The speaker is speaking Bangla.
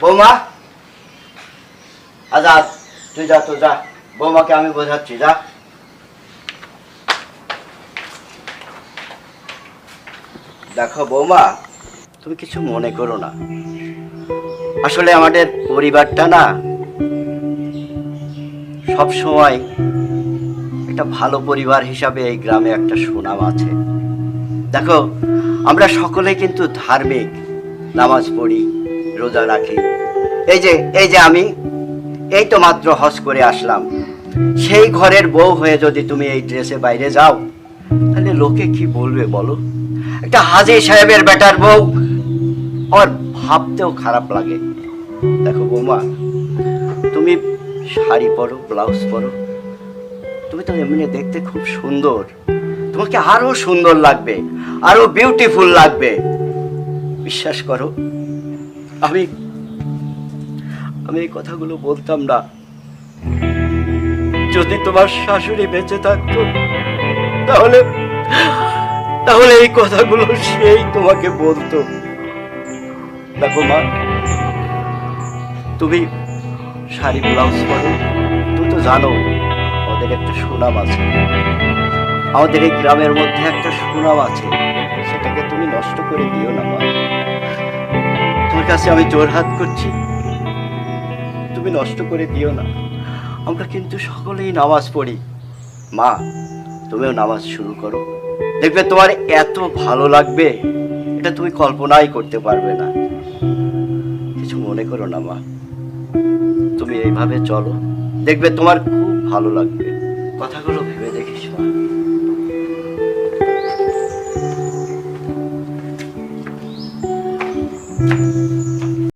বৌমা? আজাদ তুই যা তো যা। বৌমাকে আমি বোঝাচ্ছি, যা। দেখো বৌমা, তুমি কিছু মনে করো না। আসলে আমাদের পরিবারটা না সব সময় একটা ভালো পরিবার হিসাবে এই গ্রামে একটা সুনাম আছে। দেখো, আমরা সকলে কিন্তু ধার্মিক। নামাজ পড়ি রোজা রাখি। এই যে এই যে আমি, এই তো মাত্র হজ করে আসলাম। সেই ঘরের বউ হয়ে যদি তুমি এই ড্রেসে বাইরে যাও, তাহলে লোকে কি বলবে বলো? একটা হাজি সাহেবের বেটার বউ, আমার ভাবতেও খারাপ লাগে। দেখো বৌমা, তুমি শাড়ি পরো, ব্লাউজ পরো, তুমি তো এমনি দেখতে খুব সুন্দর। তোমাকে আরও সুন্দর লাগবে, আরও বিউটিফুল লাগবে। বিশ্বাস করো আমি আমি এই কথাগুলো বলতাম না। যদি তোমার শাশুড়ি বেঁচে থাকতো, তাহলে তাহলে এই কথাগুলো সেই তোমাকে বলতো। দেখো মা, তুমি শাড়ি, ব্লাউজ পরো, তুমি তো জানো আমাদের একটা সুনাম আছে। আমাদের এই গ্রামের মধ্যে একটা সুনাম আছে, সেটাকে তুমি নষ্ট করে দিও না মা। কাছে আমি জোরহাত করছি। তুমি নষ্ট করে দিও না। আমরা কিন্তু সকলেই নামাজ পড়ি। মা, তুমিও নামাজ শুরু করো। দেখবে তোমার এত ভালো লাগবে, এটা তুমি কল্পনাই করতে পারবে না। কিছু মনে করো না, মা। তুমি এইভাবে চলো। দেখবে তোমার খুব ভালো লাগবে। কথাগুলো ভেবে দেখিস, মা।